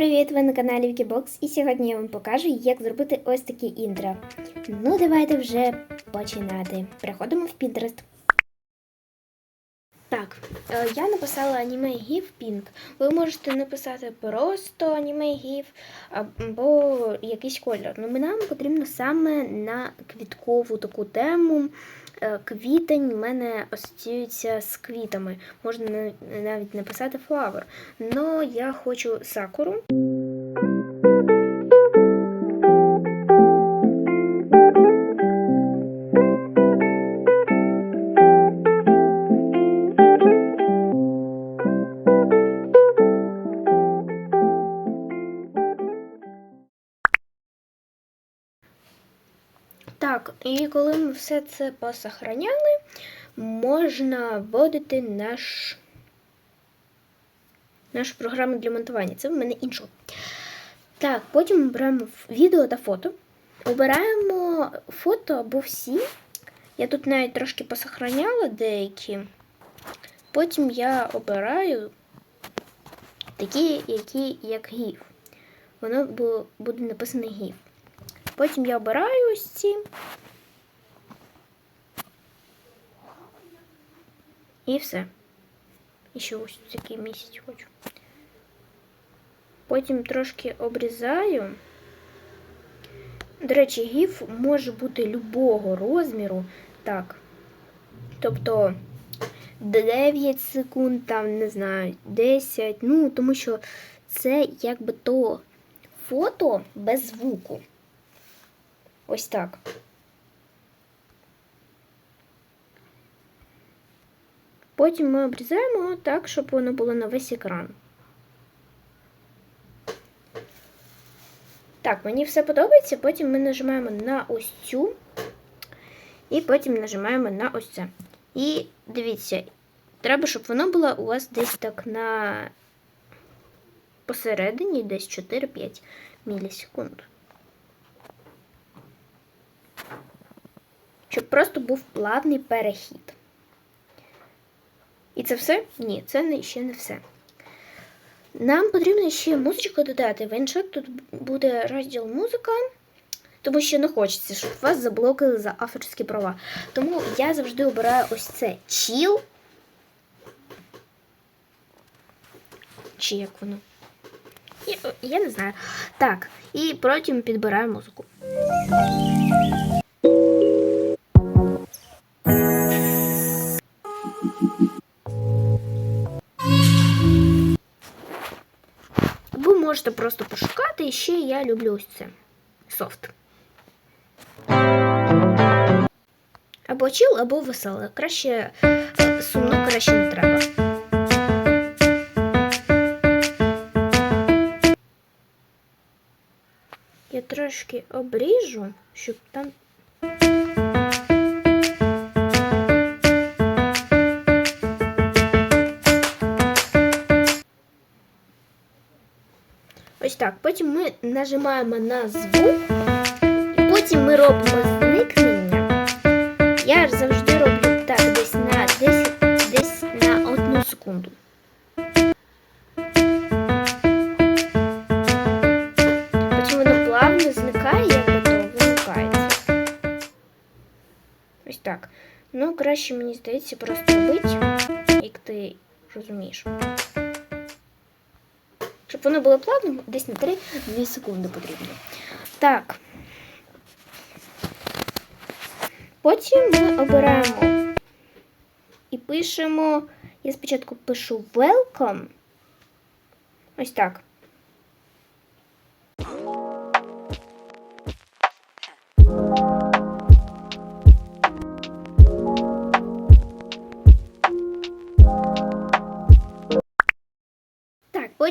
привіт! Ви на каналі Вікібокс і сьогодні я вам покажу, як зробити ось таке інтро. Ну, давайте вже починати. Переходимо в Pinterest. Так, е, я написала аніме гіф Pink. Ви можете написати просто аніме гіф або якийсь колір. Ну, нам потрібно саме на квіткову таку тему. Е, Квітень в мене асоціюється з квітами. Можна на- навіть написати флавер. Но я хочу сакуру. Так, і коли ми все це посохраняли, можна вводити наш, нашу програму для монтування. Це в мене іншого. Так, потім беремо відео та фото. Обираємо фото або всі. Я тут навіть трошки посохраняла деякі. Потім я обираю такі, які як гіф. Воно буде написано гіф. Потім я обираю ось ці. І все. І ще ось такий місяць хочу. Потім трошки обрізаю. До речі, гіф може бути любого розміру. Так. Тобто 9 секунд, там, не знаю, 10. Ну, тому що це якби то фото без звуку. Ось так. Потім ми обрізаємо так, щоб воно було на весь екран. Так, мені все подобається. Потім ми нажимаємо на ось цю. І потім нажимаємо на ось це. І дивіться, треба, щоб воно було у вас десь так на посередині, десь 4-5 мілісекунд. Щоб просто був плавний перехід. І це все? Ні, це ще не все. Нам потрібно ще музичку додати. В іншот тут буде розділ музика, тому що не хочеться, щоб вас заблокили за авторські права. Тому я завжди обираю ось це chill. Чи як воно? Я, я не знаю. Так, і потім підбираю музику. можете просто пошукати, і ще я люблю ось це. Софт. Або чіл, або веселе. Краще е, сумно, краще не треба. Я трошки обріжу, щоб там. так. Потім ми нажимаємо на звук, і потім ми робимо зникнення. Я ж завжди роблю так, десь на десь, десь на одну секунду. Потім воно плавно зникає, як то вимикається. Ось так. Ну, краще, мені здається, просто робити, як ти розумієш. Щоб воно було плавним, десь на 3-2 секунди потрібно. Так. Потім ми обираємо і пишемо. Я спочатку пишу welcome. Ось так.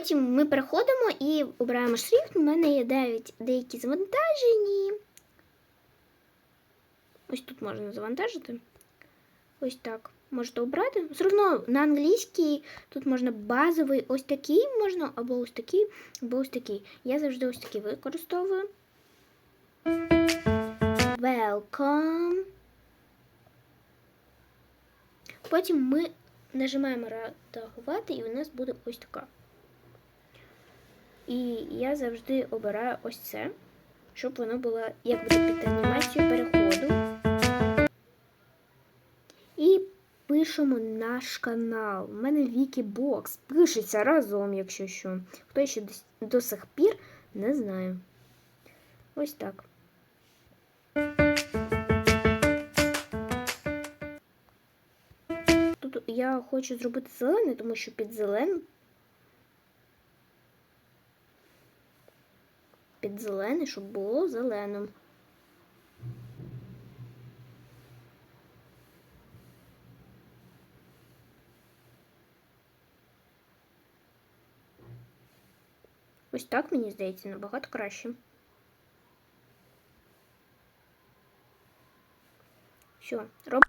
Потім ми переходимо і обираємо шрифт. У мене є навіть деякі завантажені. Ось тут можна завантажити. Ось так. Можете обрати. Все одно на англійській тут можна базовий ось такий можна, або ось такий, або ось такий. Я завжди ось такий використовую. Welcome. Потім ми нажимаємо редагувати, і у нас буде ось така. І я завжди обираю ось це, щоб воно було як буде під анімацію переходу. І пишемо наш канал. У мене Вікібокс. Пишеться разом, якщо що. Хто ще до, до сих пір не знаю. Ось так. Тут я хочу зробити зелений, тому що під зеленим. Під зелений, щоб було зеленим. Ось так, мені здається, набагато краще. Все, роб.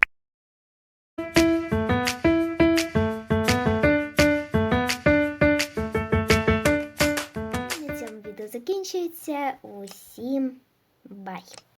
Закінчується. Усім бай!